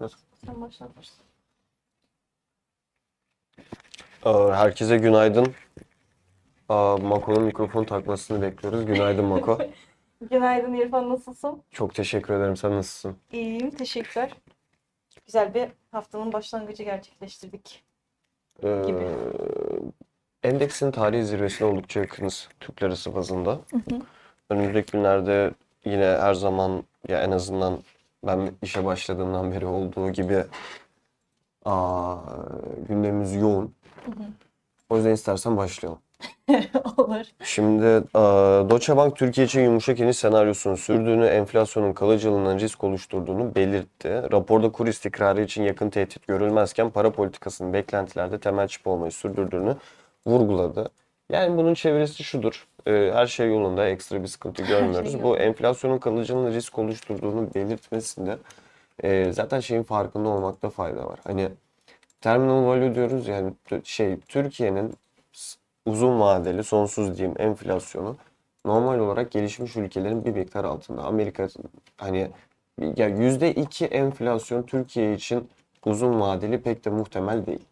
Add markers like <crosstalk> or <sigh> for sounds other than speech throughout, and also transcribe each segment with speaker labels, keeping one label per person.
Speaker 1: Nasıl?
Speaker 2: Sen.
Speaker 1: Ee, Herkese günaydın. Aa, Mako'nun mikrofon takmasını bekliyoruz. Günaydın Mako. <laughs>
Speaker 2: Günaydın İrfan nasılsın?
Speaker 1: Çok teşekkür ederim. Sen nasılsın?
Speaker 2: İyiyim teşekkürler. Güzel bir haftanın başlangıcı gerçekleştirdik.
Speaker 1: Ee,
Speaker 2: Gibi.
Speaker 1: endeksin tarihi zirvesine oldukça yakınız Türk lirası bazında. Önümüzdeki günlerde yine her zaman ya en azından ben işe başladığımdan beri olduğu gibi aa, gündemimiz yoğun. O yüzden istersen başlayalım. <laughs>
Speaker 2: Olur.
Speaker 1: Şimdi Deutsche Bank Türkiye için yumuşak iniş senaryosunu sürdüğünü, enflasyonun kalıcılığından risk oluşturduğunu belirtti. Raporda kur istikrarı için yakın tehdit görülmezken para politikasının beklentilerde temel çip olmayı sürdürdüğünü vurguladı. Yani bunun çevirisi şudur. e, her şey yolunda, ekstra bir sıkıntı görmüyoruz. Bu
Speaker 2: yolunda.
Speaker 1: enflasyonun kalıcılığında risk oluşturduğunu belirtmesinde e, zaten şeyin farkında olmakta fayda var. Hani terminal value diyoruz yani şey Türkiye'nin uzun vadeli sonsuz diyeyim enflasyonu normal olarak gelişmiş ülkelerin bir miktar altında. Amerika hani ya yüzde iki enflasyon Türkiye için uzun vadeli pek de muhtemel değil.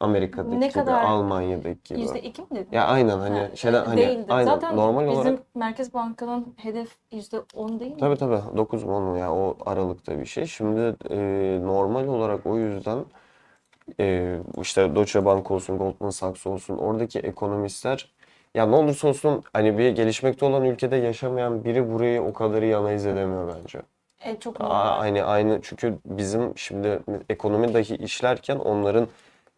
Speaker 1: Amerika'daki
Speaker 2: Ne
Speaker 1: gibi,
Speaker 2: kadar?
Speaker 1: Almanya'daki gibi.
Speaker 2: Yüzde iki mi dedin?
Speaker 1: Ya aynen hani
Speaker 2: Ha,
Speaker 1: şeyden hani
Speaker 2: değildi.
Speaker 1: aynen
Speaker 2: Zaten
Speaker 1: normal
Speaker 2: bizim
Speaker 1: olarak
Speaker 2: Merkez Banka'nın hedef yüzde on değil mi?
Speaker 1: Tabii tabii 9 mu 10 mu ya o aralıkta bir şey. Şimdi e, normal olarak o yüzden e, işte Deutsche Bank olsun, Goldman Sachs olsun oradaki ekonomistler ya ne olursa olsun hani bir gelişmekte olan ülkede yaşamayan biri burayı o kadar iyi analiz edemiyor bence.
Speaker 2: E, çok
Speaker 1: Aa,
Speaker 2: normal.
Speaker 1: Aynı aynı çünkü bizim şimdi ekonomi dahi işlerken onların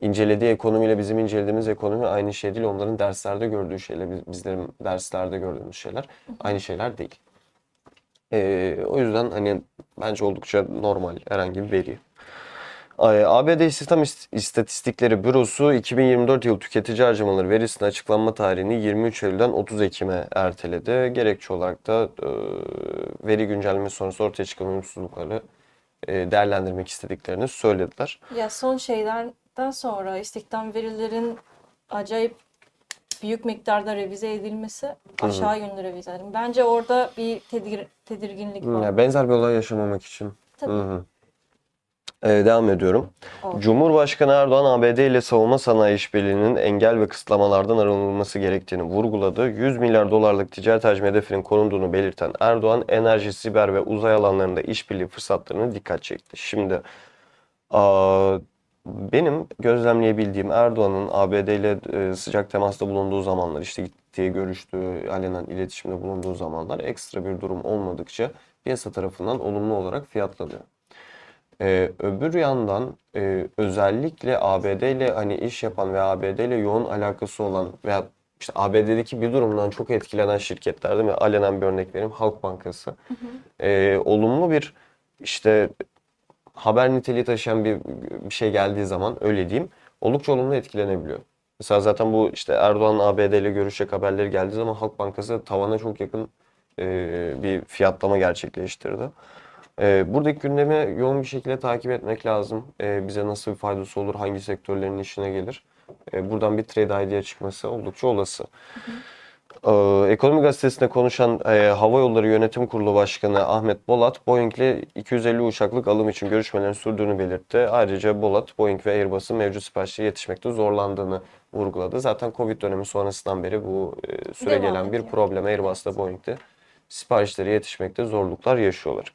Speaker 1: incelediği ekonomiyle bizim incelediğimiz ekonomi aynı şey değil. Onların derslerde gördüğü şeyle biz- bizlerin derslerde gördüğümüz şeyler aynı şeyler değil. Ee, o yüzden hani bence oldukça normal herhangi bir veri. ABD İstihdam İst- İstatistikleri Bürosu 2024 yıl tüketici harcamaları verisinin açıklanma tarihini 23 Eylül'den 30 Ekim'e erteledi. Gerekçe olarak da e, veri güncellemesi sonrası ortaya çıkan uyumsuzlukları e, değerlendirmek istediklerini söylediler.
Speaker 2: Ya son şeylerden sonra istihdam verilerin acayip büyük miktarda revize edilmesi aşağı yönlü revize edilmesi. Bence orada bir tedir- tedirginlik var.
Speaker 1: Ya benzer bir olay yaşamamak için.
Speaker 2: Tabii.
Speaker 1: Hı hı. Ee, devam ediyorum.
Speaker 2: Oldu.
Speaker 1: Cumhurbaşkanı Erdoğan ABD ile savunma sanayi işbirliğinin engel ve kısıtlamalardan arınılması gerektiğini vurguladı. 100 milyar dolarlık ticaret hacmi hedefinin korunduğunu belirten Erdoğan, enerji, siber ve uzay alanlarında işbirliği fırsatlarına dikkat çekti. Şimdi aa, benim gözlemleyebildiğim Erdoğan'ın ABD ile e, sıcak temasta bulunduğu zamanlar, işte gittiği, görüştüğü, alenen iletişimde bulunduğu zamanlar ekstra bir durum olmadıkça piyasa tarafından olumlu olarak fiyatlanıyor. Ee, öbür yandan e, özellikle ABD ile hani iş yapan ve ABD ile yoğun alakası olan veya işte ABD'deki bir durumdan çok etkilenen şirketler değil mi? Alenen bir örnek vereyim. Halk Bankası. Ee, olumlu bir işte haber niteliği taşıyan bir, bir şey geldiği zaman öyle diyeyim oldukça olumlu etkilenebiliyor. Mesela zaten bu işte Erdoğan ABD ile görüşecek haberleri geldiği zaman Halk Bankası tavana çok yakın e, bir fiyatlama gerçekleştirdi. E, buradaki gündemi yoğun bir şekilde takip etmek lazım. E, bize nasıl bir faydası olur, hangi sektörlerin işine gelir. E, buradan bir trade idea çıkması oldukça olası. Ee, Ekonomi Gazetesi'nde konuşan e, Hava Yolları Yönetim Kurulu Başkanı Ahmet Bolat, Boeing ile 250 uçaklık alım için görüşmelerin sürdüğünü belirtti. Ayrıca Bolat, Boeing ve Airbus'un mevcut siparişleri yetişmekte zorlandığını vurguladı. Zaten Covid dönemi sonrasından beri bu e, süre
Speaker 2: Devam
Speaker 1: gelen bir
Speaker 2: ediyor.
Speaker 1: problem Airbus'ta, Boeing'de siparişleri yetişmekte zorluklar yaşıyorlar.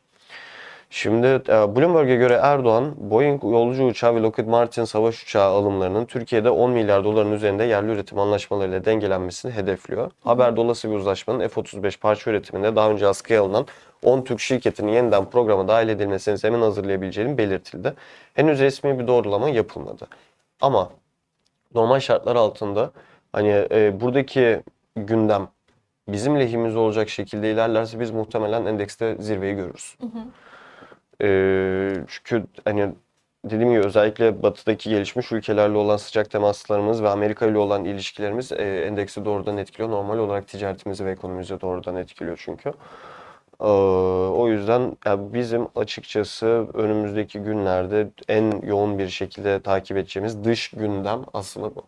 Speaker 1: Şimdi e, Bloomberg'e göre Erdoğan, Boeing yolcu uçağı ve Lockheed Martin savaş uçağı alımlarının Türkiye'de 10 milyar doların üzerinde yerli üretim anlaşmalarıyla dengelenmesini hedefliyor. Haberde olası bir uzlaşmanın F-35 parça üretiminde daha önce askıya alınan 10 Türk şirketinin yeniden programa dahil edilmesine zemin hazırlayabileceğini belirtildi. Henüz resmi bir doğrulama yapılmadı. Ama normal şartlar altında hani e, buradaki gündem bizim lehimize olacak şekilde ilerlerse biz muhtemelen endekste zirveyi görürüz. Ee, çünkü hani dediğim gibi özellikle batıdaki gelişmiş ülkelerle olan sıcak temaslarımız ve Amerika ile olan ilişkilerimiz e, endeksi doğrudan etkiliyor. Normal olarak ticaretimizi ve ekonomimizi doğrudan etkiliyor çünkü. Ee, o yüzden ya bizim açıkçası önümüzdeki günlerde en yoğun bir şekilde takip edeceğimiz dış gündem aslında bu.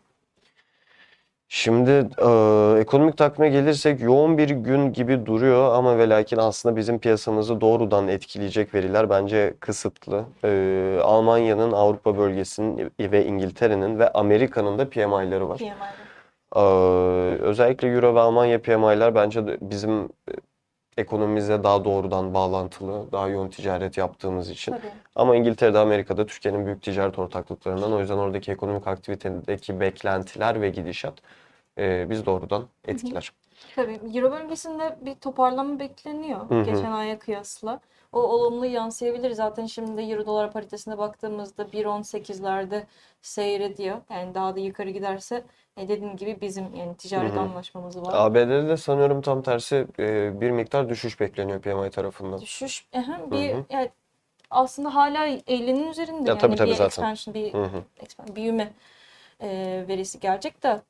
Speaker 1: Şimdi e, ekonomik takvime gelirsek yoğun bir gün gibi duruyor ama ve lakin aslında bizim piyasamızı doğrudan etkileyecek veriler bence kısıtlı. E, Almanya'nın, Avrupa bölgesinin ve İngiltere'nin ve Amerika'nın da PMI'ları var.
Speaker 2: PMI'de.
Speaker 1: Ee, özellikle Euro ve Almanya PMI'ler bence bizim ekonomimize daha doğrudan bağlantılı, daha yoğun ticaret yaptığımız için.
Speaker 2: Tabii.
Speaker 1: Ama İngiltere'de, Amerika'da Türkiye'nin büyük ticaret ortaklıklarından o yüzden oradaki ekonomik aktivitedeki beklentiler ve gidişat e, biz doğrudan etkiler.
Speaker 2: Tabii Euro bölgesinde bir toparlanma bekleniyor
Speaker 1: Hı hı.
Speaker 2: geçen aya kıyasla. O olumlu yansıyabilir. Zaten şimdi Euro dolar paritesine baktığımızda 1.18'lerde seyrediyor. Yani daha da yukarı giderse e, dediğim gibi bizim yani ticaret
Speaker 1: Hı hı.
Speaker 2: anlaşmamız var.
Speaker 1: ABD'de de sanıyorum tam tersi e, bir miktar düşüş bekleniyor PMI tarafından.
Speaker 2: Düşüş ehem, bir
Speaker 1: Hı hı.
Speaker 2: yani aslında hala 50'nin üzerinde
Speaker 1: Ya tabii
Speaker 2: yani
Speaker 1: tabii
Speaker 2: bir
Speaker 1: zaten.
Speaker 2: expansion bir
Speaker 1: Hı hı.
Speaker 2: expan- büyüme e, verisi gelecek de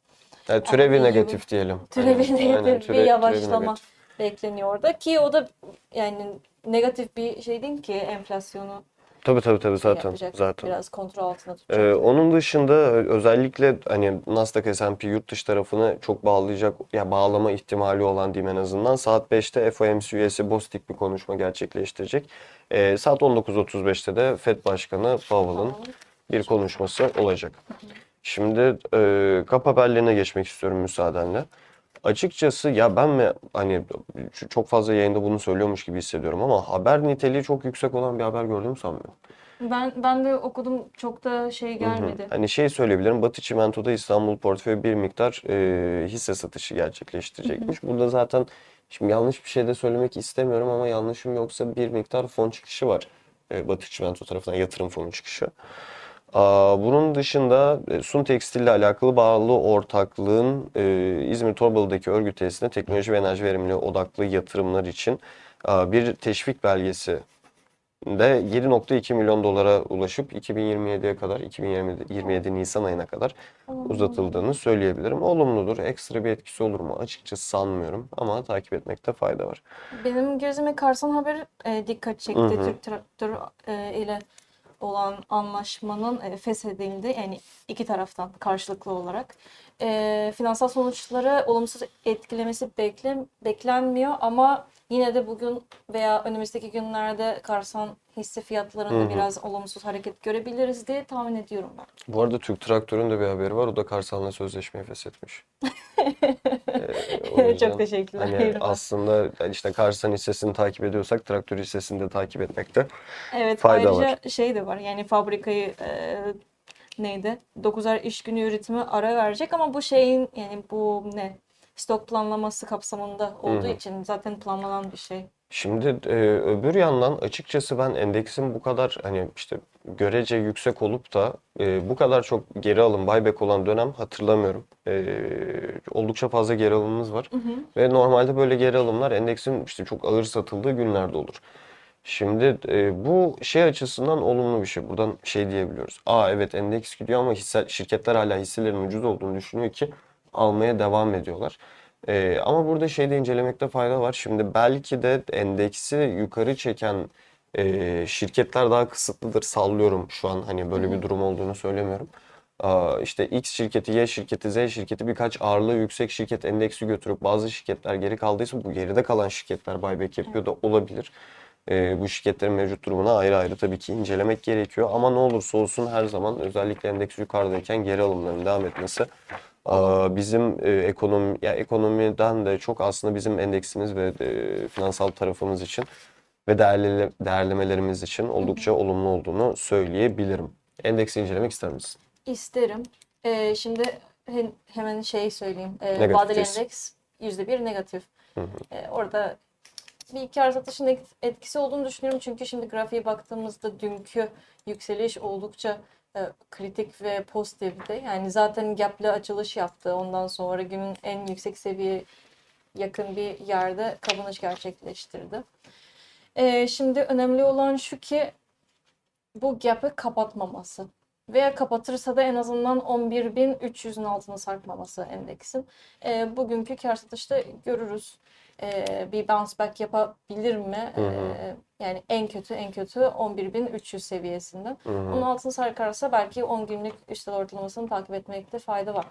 Speaker 1: Yani türevi negatif diyelim.
Speaker 2: Türevi
Speaker 1: Aynen,
Speaker 2: negatif
Speaker 1: aynen,
Speaker 2: bir
Speaker 1: türe- türevi
Speaker 2: yavaşlama
Speaker 1: negatif.
Speaker 2: bekleniyor orada ki o da yani negatif bir şey değil ki enflasyonu
Speaker 1: Tabii tabii tabii
Speaker 2: şey
Speaker 1: zaten
Speaker 2: yapacak,
Speaker 1: zaten.
Speaker 2: biraz kontrol altında tutacak.
Speaker 1: Ee, onun dışında özellikle hani Nasdaq S&P yurt dışı tarafını çok bağlayacak ya bağlama ihtimali olan diyeyim en azından saat 5'te FOMC üyesi Bostic bir konuşma gerçekleştirecek. Ee, saat 19.35'te de Fed Başkanı Powell'ın bir konuşması olacak. Şimdi e, kap haberlerine geçmek istiyorum müsaadenle. Açıkçası ya ben mi hani çok fazla yayında bunu söylüyormuş gibi hissediyorum ama haber niteliği çok yüksek olan bir haber gördüğümü sanmıyorum.
Speaker 2: Ben ben de okudum çok da şey
Speaker 1: Hı hı.
Speaker 2: gelmedi.
Speaker 1: Hani şey söyleyebilirim. Batı Çimento'da İstanbul portföy bir miktar e, hisse satışı gerçekleştirecekmiş. Burada zaten şimdi yanlış bir şey de söylemek istemiyorum ama yanlışım yoksa bir miktar fon çıkışı var. E, Batı Çimento tarafından yatırım fonu çıkışı. Bunun dışında e, Sun Tekstil ile alakalı bağlı ortaklığın e, İzmir Torbalı'daki örgüt tesisine teknoloji ve enerji verimliliği odaklı yatırımlar için bir teşvik belgesi de 7.2 milyon dolara ulaşıp 2027'ye kadar 2027 27 Nisan ayına kadar uzatıldığını söyleyebilirim. Olumludur. Ekstra bir etkisi olur mu? Açıkçası sanmıyorum ama takip etmekte fayda var.
Speaker 2: Benim gözüme Karsan haberi e, dikkat çekti.
Speaker 1: Hı hı.
Speaker 2: Türk Traktör e, ile olan anlaşmanın e, feshedildi. Yani iki taraftan karşılıklı olarak. E, finansal sonuçları olumsuz etkilemesi bekle, beklenmiyor ama yine de bugün veya önümüzdeki günlerde Karsan hisse fiyatlarında
Speaker 1: Hı hı.
Speaker 2: biraz olumsuz hareket görebiliriz diye tahmin ediyorum ben.
Speaker 1: Bu arada Türk Traktör'ün de bir haberi var. O da Karsal'la sözleşmeyi feshetmiş. <laughs> Ee, <laughs> o yüzden
Speaker 2: Çok teşekkürler.
Speaker 1: Hani
Speaker 2: Eyvallah.
Speaker 1: aslında yani işte Karsan hissesini takip ediyorsak Traktör hissesini de takip etmekte.
Speaker 2: Evet,
Speaker 1: Fayda
Speaker 2: ayrıca şey de var. Yani fabrikayı e, neydi? 9'ar iş günü üretimi ara verecek ama bu şeyin yani bu ne? Stok planlaması kapsamında olduğu
Speaker 1: hı.
Speaker 2: için zaten planlanan bir şey.
Speaker 1: Şimdi e, öbür yandan açıkçası ben endeksin bu kadar hani işte görece yüksek olup da e, bu kadar çok geri alım buyback olan dönem hatırlamıyorum. E, oldukça fazla geri alımımız var. Ve normalde böyle geri alımlar endeksin işte çok ağır satıldığı günlerde olur. Şimdi e, bu şey açısından olumlu bir şey. Buradan şey diyebiliyoruz. Aa evet endeks gidiyor ama hisse, şirketler hala hisselerin ucuz olduğunu düşünüyor ki almaya devam ediyorlar. E, ama burada şeyde incelemekte fayda var. Şimdi belki de endeksi yukarı çeken e, şirketler daha kısıtlıdır. Sallıyorum şu an hani böyle bir durum olduğunu söylemiyorum. İşte X şirketi, Y şirketi, Z şirketi birkaç ağırlığı yüksek şirket endeksi götürüp bazı şirketler geri kaldıysa bu geride kalan şirketler buyback yapıyor da olabilir. Ee, bu şirketlerin mevcut durumuna ayrı ayrı tabii ki incelemek gerekiyor. Ama ne olursa olsun her zaman özellikle endeks yukarıdayken geri alımların devam etmesi bizim e, ekonomi ya ekonomiden de çok aslında bizim endeksimiz ve e, finansal tarafımız için ve değerli, değerlemelerimiz için oldukça olumlu olduğunu söyleyebilirim. Endeksi incelemek ister misin?
Speaker 2: İsterim. E, şimdi he- hemen şey söyleyeyim. E,
Speaker 1: Negatif
Speaker 2: vadeli
Speaker 1: diyorsun.
Speaker 2: endeks %1 negatif.
Speaker 1: Hı hı.
Speaker 2: E, orada bir kar satışın et- etkisi olduğunu düşünüyorum. Çünkü şimdi grafiğe baktığımızda dünkü yükseliş oldukça e, kritik ve pozitifti. Yani zaten gap'le açılış yaptı. Ondan sonra günün en yüksek seviye yakın bir yerde kapanış gerçekleştirdi. E, şimdi önemli olan şu ki bu gap'ı kapatmaması. Veya kapatırsa da en azından 11.300'ün altına sarkmaması endeksin. E, bugünkü kar satışta görürüz. E, bir bounce back yapabilir mi?
Speaker 1: Hı hı.
Speaker 2: E, yani en kötü en kötü 11.300 seviyesinden.
Speaker 1: Hı hı.
Speaker 2: Onun altına sarkarsa belki 10 günlük üstel ortalamasını takip etmekte fayda var.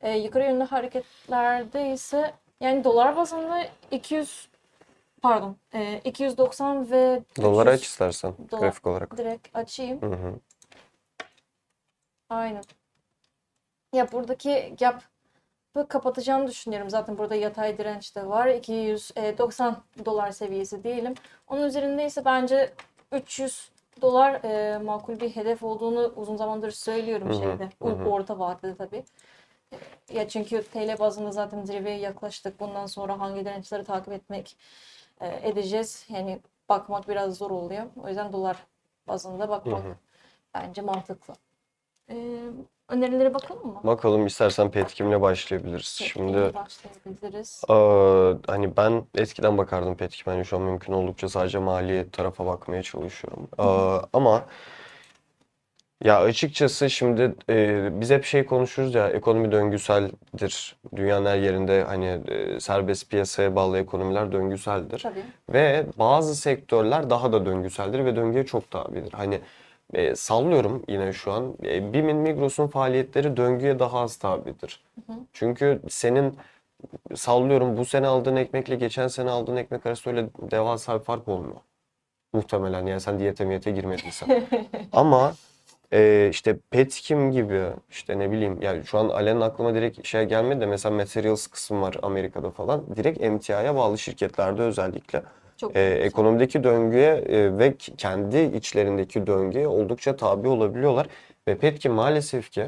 Speaker 2: E, yukarı yönlü hareketlerde ise yani dolar bazında 200 pardon e, 290 ve
Speaker 1: Doları
Speaker 2: 300
Speaker 1: aç istersen
Speaker 2: dolar.
Speaker 1: grafik olarak.
Speaker 2: direkt açayım.
Speaker 1: Hı hı.
Speaker 2: Aynen. Ya buradaki gap'ı kapatacağını düşünüyorum. Zaten burada yatay direnç de var. 290 dolar seviyesi diyelim. Onun üzerinde ise bence 300 dolar e, makul bir hedef olduğunu uzun zamandır söylüyorum
Speaker 1: Hı hı,
Speaker 2: şeyde.
Speaker 1: hı hı.
Speaker 2: Orta vadede tabii. Ya çünkü TL bazında zaten zirveye yaklaştık. Bundan sonra hangi dirençleri takip etmek e, edeceğiz. Yani bakmak biraz zor oluyor. O yüzden dolar bazında bakmak
Speaker 1: Hı hı.
Speaker 2: bence mantıklı. Ee, önerilere bakalım mı?
Speaker 1: Bakalım istersen Petkim'le başlayabiliriz.
Speaker 2: Peki,
Speaker 1: Şimdi
Speaker 2: başlayabiliriz.
Speaker 1: Aa, hani ben eskiden bakardım Petkim. Hani şu an mümkün oldukça sadece mali tarafa bakmaya çalışıyorum. Aa, ama ya açıkçası şimdi e, biz hep şey konuşuruz ya ekonomi döngüseldir. Dünyanın her yerinde hani e, serbest piyasaya bağlı ekonomiler döngüseldir.
Speaker 2: Tabii.
Speaker 1: Ve bazı sektörler daha da döngüseldir ve döngüye çok tabidir. Hani e, sallıyorum yine şu an. E, BİM'in, Migros'un faaliyetleri döngüye daha az tabidir. Çünkü senin sallıyorum bu sene aldığın ekmekle geçen sene aldığın ekmek arasında öyle devasa bir fark olmuyor. Muhtemelen yani sen diyete miyete girmediysen. <laughs> Ama e, işte Petkim gibi işte ne bileyim yani şu an Alen'in aklıma direkt şey gelmedi de mesela Materials kısmı var Amerika'da falan. Direkt emtiaya bağlı şirketlerde özellikle
Speaker 2: Çok
Speaker 1: e, ekonomideki döngüye e, ve kendi içlerindeki döngüye oldukça tabi olabiliyorlar. Ve Petkim maalesef ki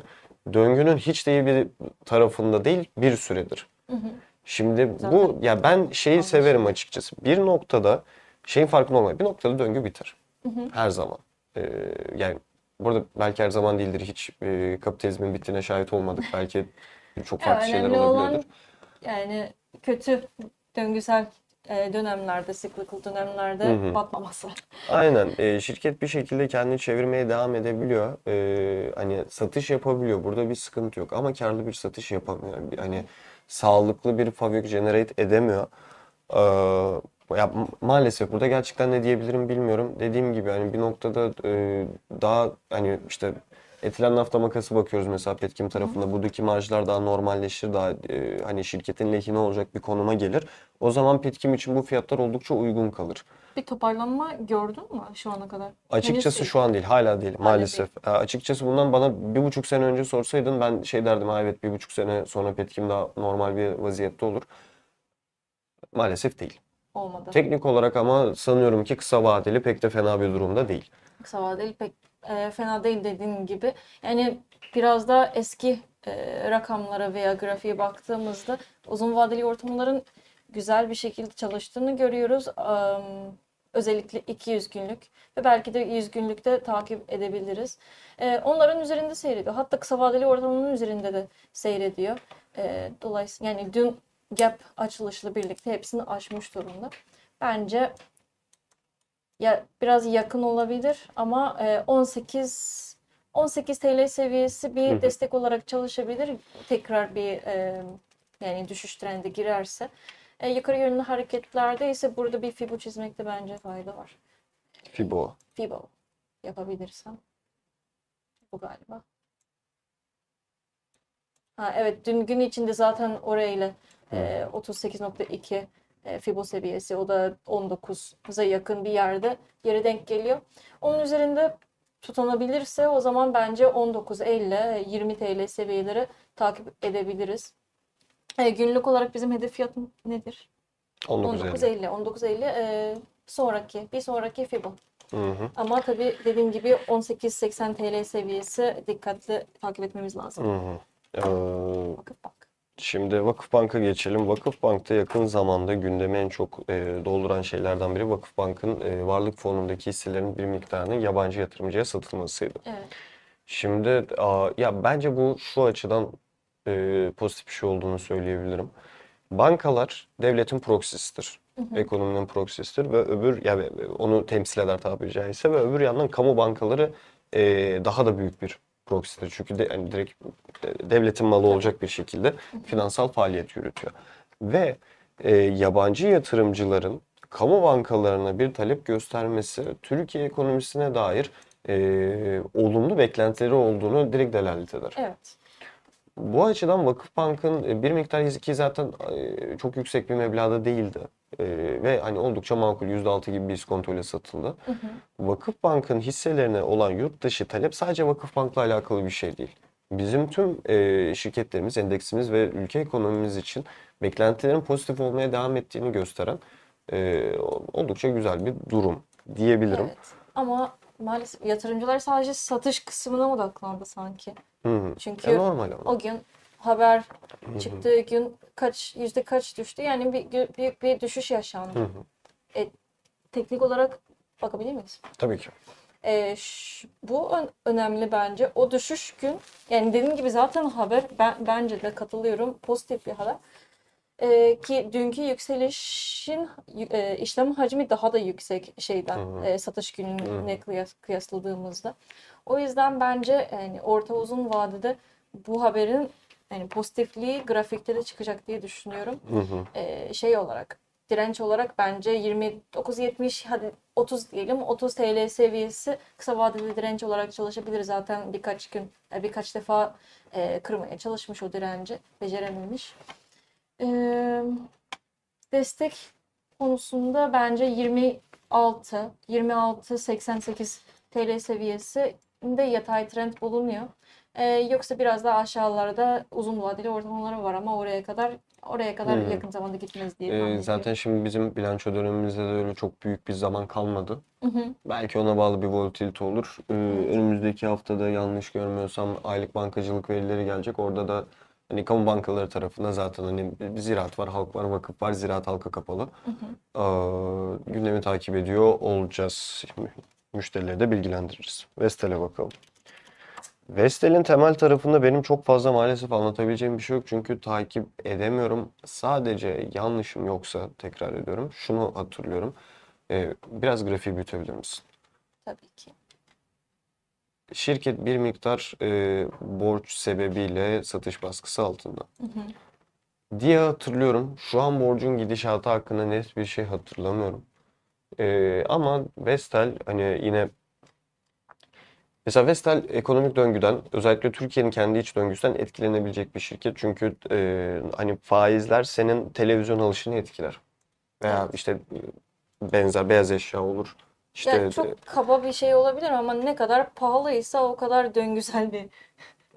Speaker 1: döngünün hiç de iyi bir tarafında değil bir süredir. Şimdi bu
Speaker 2: Zaten
Speaker 1: ya ben şeyi
Speaker 2: anlaşılıyor.
Speaker 1: severim açıkçası. Bir noktada şeyin farkında olmak. Bir noktada döngü biter. Her zaman. Ee, yani burada belki her zaman değildir. Hiç e, kapitalizmin bittiğine şahit olmadık. Belki çok
Speaker 2: Ya
Speaker 1: farklı şeyler
Speaker 2: önemli olan
Speaker 1: olabiliyordur.
Speaker 2: yani kötü döngüsel dönemlerde, cyclical dönemlerde
Speaker 1: Hı hı.
Speaker 2: batmaması.
Speaker 1: Aynen. Ee, şirket bir şekilde kendini çevirmeye devam edebiliyor. Ee, hani satış yapabiliyor. Burada bir sıkıntı yok. Ama karlı bir satış yapamıyor. Bir- Hani sağlıklı bir fabrik generate edemiyor. Ee, ya ma- maalesef burada gerçekten ne diyebilirim bilmiyorum. Dediğim gibi hani bir noktada e, daha hani işte etilen nafta makası bakıyoruz mesela Petkim tarafında. Buradaki marjlar daha normalleşir. Daha e, hani şirketin lehine olacak bir konuma gelir. O zaman Petkim için bu fiyatlar oldukça uygun kalır.
Speaker 2: Bir toparlanma gördün mü şu ana kadar?
Speaker 1: Açıkçası
Speaker 2: Henüz
Speaker 1: şu an değil, hala değil
Speaker 2: Hala
Speaker 1: maalesef. Ee, Açıkçası bundan bana bir buçuk sene önce sorsaydın ben şey derdim, ha evet bir buçuk sene sonra Petkim daha normal bir vaziyette olur. Maalesef değil.
Speaker 2: olmadı.
Speaker 1: Teknik olarak ama sanıyorum ki kısa vadeli pek de fena bir durumda değil.
Speaker 2: Kısa vadeli pek e, fena değil dediğin gibi. Yani biraz da eski e, rakamlara veya grafiğe baktığımızda uzun vadeli ortamların güzel bir şekilde çalıştığını görüyoruz. Am, özellikle 200 günlük ve belki de 100 günlükte takip edebiliriz. E, onların üzerinde seyrediyor. Hatta kısa vadeli ortamının üzerinde de seyrediyor. E, dolayısıyla yani dün gap açılışla birlikte hepsini aşmış durumda. Bence ya biraz yakın olabilir ama e, 18 18 TL seviyesi bir
Speaker 1: hı.
Speaker 2: destek olarak çalışabilir. Tekrar bir e, yani düşüş trendi girerse. E, yukarı yönlü hareketlerde ise burada bir fibo çizmekte bence fayda var.
Speaker 1: Fibo.
Speaker 2: Fibo yapabilirsem. Bu galiba. Ha, evet dün gün içinde zaten orayla e, 38.2 e, Fibo seviyesi o da 19'a yakın bir yerde yere denk geliyor. Onun üzerinde tutunabilirse o zaman bence 19.50 20 TL seviyeleri takip edebiliriz. E, günlük olarak bizim hedef fiyat nedir?
Speaker 1: 19.50.
Speaker 2: 19.50. 19.50 e, sonraki bir sonraki Fibo.
Speaker 1: Hı hı.
Speaker 2: Ama tabii dediğim gibi 18.80 TL seviyesi dikkatli takip etmemiz lazım.
Speaker 1: Hı hı. Ee,
Speaker 2: Vakıfbank.
Speaker 1: Şimdi Vakıfbank'a geçelim. Vakıfbank'ta yakın zamanda gündemi en çok e, dolduran şeylerden biri Vakıfbank'ın e, varlık fonundaki hisselerin bir miktarının yabancı yatırımcıya satılmasıydı.
Speaker 2: Evet.
Speaker 1: Şimdi aa, ya bence bu şu açıdan e, pozitif bir şey olduğunu söyleyebilirim. Bankalar devletin proksisidir. Ekonominin proksisidir ve öbür yani onu temsil eder tabiri caizse ve öbür yandan kamu bankaları e, daha da büyük bir proksidir. Çünkü de, yani direkt e, devletin malı olacak bir şekilde finansal faaliyet yürütüyor. Ve e, yabancı yatırımcıların kamu bankalarına bir talep göstermesi Türkiye ekonomisine dair e, olumlu beklentileri olduğunu direkt delalet eder.
Speaker 2: Evet.
Speaker 1: Bu açıdan Vakıfbank'ın e, bir miktar riski zaten e, çok yüksek bir meblağda değildi. E, ve hani oldukça makul %6 gibi bir iskontoyla satıldı.
Speaker 2: Hı hı.
Speaker 1: Vakıfbank'ın hisselerine olan yurt dışı talep sadece Vakıfbank'la alakalı bir şey değil. Bizim tüm e, şirketlerimiz, endeksimiz ve ülke ekonomimiz için beklentilerin pozitif olmaya devam ettiğini gösteren e, oldukça güzel bir durum diyebilirim.
Speaker 2: Evet. Ama maalesef yatırımcılar sadece satış kısmına odaklandı sanki.
Speaker 1: Hı hı.
Speaker 2: Çünkü
Speaker 1: E, normal ama.
Speaker 2: o gün haber
Speaker 1: Hı hı.
Speaker 2: çıktığı gün kaç yüzde kaç düştü? Yani bir büyük bir düşüş yaşandı.
Speaker 1: Hı.
Speaker 2: Teknik olarak bakabilir miyiz?
Speaker 1: Tabii ki.
Speaker 2: Ee, ş- bu ön- önemli bence. O düşüş gün yani dediğim gibi zaten haber ben bence de katılıyorum pozitif bir haber. Ee, ki dünkü yükselişin e, işlem hacmi daha da yüksek şeyden
Speaker 1: Hı hı.
Speaker 2: e, satış gününe kıyas, kıyasladığımızda. O yüzden bence yani orta uzun vadede bu haberin yani pozitifliği grafikte de çıkacak diye düşünüyorum
Speaker 1: Hı hı.
Speaker 2: e, şey olarak direnç olarak bence 29-70 hadi 30 diyelim 30 TL seviyesi kısa vadeli direnç olarak çalışabilir zaten birkaç gün e, birkaç defa e, kırmaya çalışmış o direnci becerememiş. E, destek konusunda bence 26 26-88 TL seviyesinde yatay trend bulunuyor. E, yoksa biraz daha aşağılarda uzun vadeli ortalamaları var ama oraya kadar oraya kadar
Speaker 1: Hı.
Speaker 2: yakın zamanda gitmez diye
Speaker 1: Ee,
Speaker 2: tahmin
Speaker 1: zaten şimdi bizim bilanço dönemimizde de öyle çok büyük bir zaman kalmadı.
Speaker 2: Hı hı.
Speaker 1: Belki ona bağlı bir volatilite olur. Ee, önümüzdeki haftada yanlış görmüyorsam aylık bankacılık verileri gelecek. Orada da hani kamu bankaları tarafında zaten hani ziraat var, halk var, vakıf var. Ziraat halka kapalı.
Speaker 2: Hı hı.
Speaker 1: Ee, gündemi takip ediyor olacağız. Müşterileri de bilgilendiririz. Vestel'e bakalım. Vestel'in temel tarafında benim çok fazla maalesef anlatabileceğim bir şey yok. Çünkü takip edemiyorum. Sadece yanlışım yoksa tekrar ediyorum. Şunu hatırlıyorum. Ee, biraz grafiği büyütebilir misin?
Speaker 2: Tabii ki.
Speaker 1: Şirket bir miktar e, borç sebebiyle satış baskısı altında.
Speaker 2: Hı hı.
Speaker 1: diye hatırlıyorum. Şu an borcun gidişatı hakkında net bir şey hatırlamıyorum. Ee, ama Vestel hani yine mesela Vestel ekonomik döngüden özellikle Türkiye'nin kendi iç döngüsünden etkilenebilecek bir şirket. Çünkü e, hani faizler senin televizyon alışını etkiler. Veya işte e, benzer beyaz eşya olur. İşte
Speaker 2: Yani çok kaba bir şey olabilir ama ne kadar pahalıysa o kadar döngüsel bir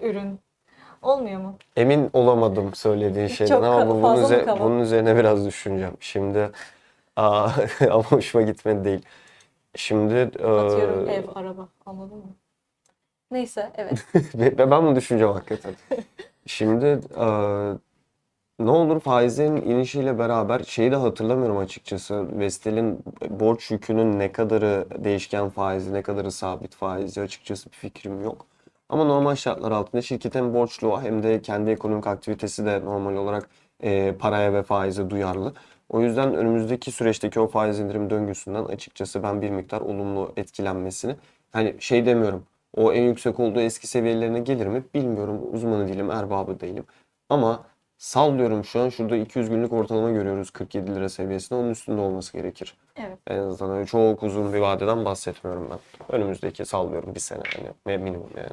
Speaker 2: <laughs> ürün. Olmuyor mu?
Speaker 1: Emin olamadım söylediğin şeyden
Speaker 2: Çok
Speaker 1: ama bunun, üze-
Speaker 2: kaba?
Speaker 1: bunun üzerine biraz düşüneceğim. Şimdi aa, <laughs> ama hoşuma gitmedi değil. Şimdi
Speaker 2: Atıyorum
Speaker 1: eee,
Speaker 2: ev, araba. Anladın mı? Neyse evet. <laughs>
Speaker 1: ve- ve ben bunu düşüneceğim hakikaten. Şimdi eee, ne olur faizlerin inişiyle beraber şeyi de hatırlamıyorum açıkçası. Vestel'in borç yükünün ne kadarı değişken faizi, ne kadarı sabit faizi açıkçası bir fikrim yok. Ama normal şartlar altında şirket hem borçlu hem de kendi ekonomik aktivitesi de normal olarak eee, paraya ve faize duyarlı. O yüzden önümüzdeki süreçteki o faiz indirim döngüsünden açıkçası ben bir miktar olumlu etkilenmesini hani şey demiyorum. O en yüksek olduğu eski seviyelerine gelir mi bilmiyorum. Uzmanı değilim, erbabı değilim. Ama sallıyorum şu an şurada 200 günlük ortalama görüyoruz 47 lira seviyesinde. Onun üstünde olması gerekir.
Speaker 2: Evet.
Speaker 1: En azından öyle çok uzun bir vadeden bahsetmiyorum ben. Önümüzdeki sallıyorum bir sene hani minimum yani.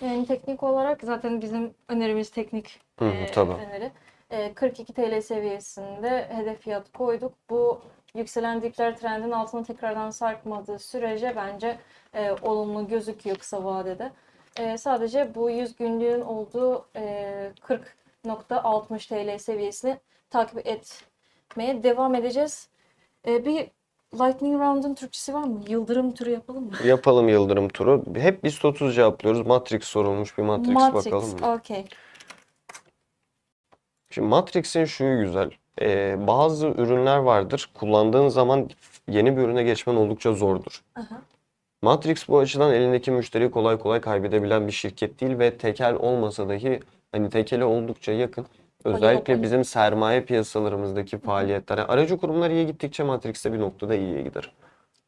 Speaker 2: Yani teknik olarak zaten bizim önerimiz teknik
Speaker 1: Hı
Speaker 2: e,
Speaker 1: tabii.
Speaker 2: öneri. E, 42 TL seviyesinde hedef fiyat koyduk. Bu yükselen dipler trendin altına tekrardan sarkmadığı sürece bence e, olumlu gözüküyor kısa vadede. E, sadece bu 100 günlüğün olduğu e, 40.60 TL seviyesini takip etmeye devam edeceğiz. E, bir Lightning Round'un Türkçesi var mı? Yıldırım türü yapalım mı?
Speaker 1: Yapalım Yıldırım turu. Hep biz 30 cevaplıyoruz. Matrix sorulmuş bir Matrix bakalım mı?
Speaker 2: okey.
Speaker 1: Şimdi Matrix'in şuyu güzel. Ee, bazı ürünler vardır. Kullandığın zaman yeni bir ürüne geçmen oldukça zordur.
Speaker 2: Aha.
Speaker 1: Matrix bu açıdan elindeki müşteriyi kolay kolay kaybedebilen bir şirket değil ve tekel olmasa dahi hani tekele oldukça yakın. Özellikle bizim sermaye piyasalarımızdaki faaliyetlere. Aracı kurumlar iyi gittikçe Matrix'te bir noktada iyiye gider.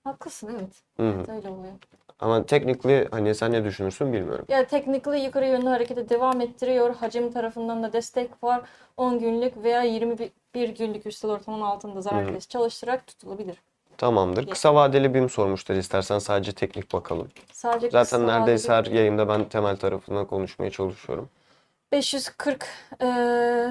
Speaker 2: Haklısın evet.
Speaker 1: Hı hı.
Speaker 2: Evet öyle oluyor.
Speaker 1: Ama technically hani sen ne düşünürsün bilmiyorum.
Speaker 2: Ya technically yukarı yönlü harekete devam ettiriyor. Hacim tarafından da destek var. 10 günlük veya 21 günlük üstel ortalamanın altında zarar kes çalıştırarak tutulabilir.
Speaker 1: Tamamdır. Kısa vadeli BİM sormuşlar istersen sadece teknik bakalım.
Speaker 2: Sadece kısa
Speaker 1: Zaten neredeyse
Speaker 2: vadeli
Speaker 1: her yayında ben temel tarafına konuşmaya çalışıyorum.
Speaker 2: 540 e,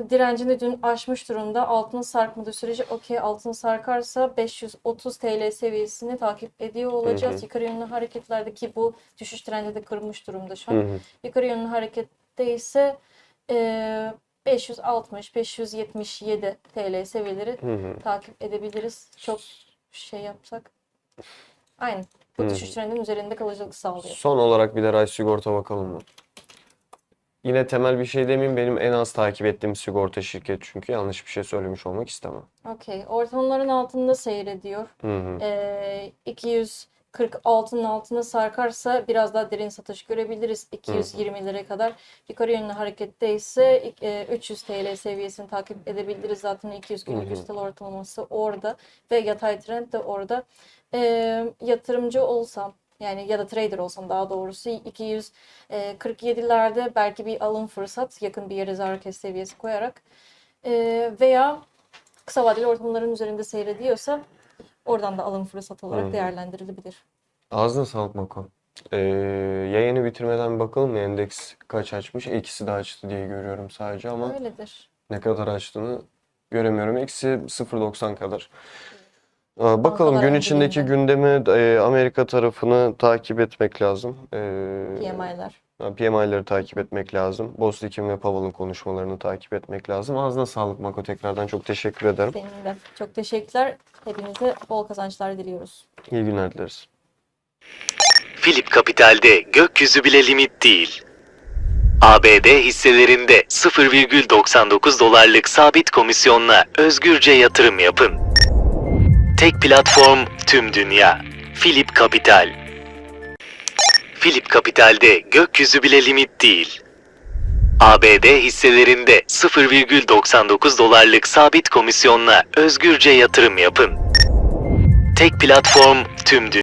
Speaker 2: direncini dün aşmış durumda. Altına sarkmadığı sürece okey altına sarkarsa 530 TL seviyesini takip ediyor olacağız.
Speaker 1: Hı hı.
Speaker 2: Yukarı yönlü hareketlerdeki bu düşüş trendi de kırmış durumda şu an.
Speaker 1: Hı hı.
Speaker 2: Yukarı yönlü harekette ise e, 560-577 TL seviyeleri
Speaker 1: Hı hı.
Speaker 2: takip edebiliriz. Çok şey yapsak. Aynen. Bu
Speaker 1: Hı
Speaker 2: düşüş trendinin üzerinde kalıcılık sağlıyor.
Speaker 1: Son olarak bir de Ray sigorta bakalım mı? Yine temel bir şey demeyeyim. Benim en az takip ettiğim sigorta şirket çünkü yanlış bir şey söylemiş olmak istemem.
Speaker 2: Okey. Ortamların altında seyrediyor.
Speaker 1: Hı hı.
Speaker 2: Ee, 246'nın altına sarkarsa biraz daha derin satış görebiliriz. 220'lere kadar. Yukarı yönlü harekette ise e, 300 TL seviyesini takip edebiliriz. Zaten 200 günlük üstel ortalaması orada ve yatay trend de orada. Ee, yatırımcı olsam yani ya da trader olsam daha doğrusu 247'lerde belki bir alım fırsat yakın bir yere zarar kes seviyesi koyarak Ee, veya kısa vadeli ortamların üzerinde seyrediyorsa oradan da alım fırsatı olarak
Speaker 1: hı.
Speaker 2: değerlendirilebilir.
Speaker 1: Ağzına sağlık Mako. Ee, yayını bitirmeden bakalım mı endeks kaç açmış? İkisi de açtı diye görüyorum sadece ama
Speaker 2: Öyledir.
Speaker 1: ne kadar açtığını göremiyorum. Eksi 0.90 kadar. Ee, bakalım
Speaker 2: kadar
Speaker 1: gün içindeki gündemi e, Amerika tarafını takip etmek lazım. Ee,
Speaker 2: PMI'ler.
Speaker 1: PMI'leri takip etmek lazım. Bostik'in ve Powell'ın konuşmalarını takip etmek lazım. Ağzına sağlık Mako. Tekrardan çok teşekkür ederim.
Speaker 2: Senin de çok teşekkürler. Hepinize bol kazançlar diliyoruz.
Speaker 1: İyi günler dileriz.
Speaker 3: Philip Capital'de gökyüzü bile limit değil. ABD hisselerinde 0,99 dolarlık sabit komisyonla özgürce yatırım yapın. Tek platform tüm dünya. Philip Capital. Philip Capital'de gökyüzü bile limit değil. ABD hisselerinde 0,99 dolarlık sabit komisyonla özgürce yatırım yapın. Tek platform tüm dünya.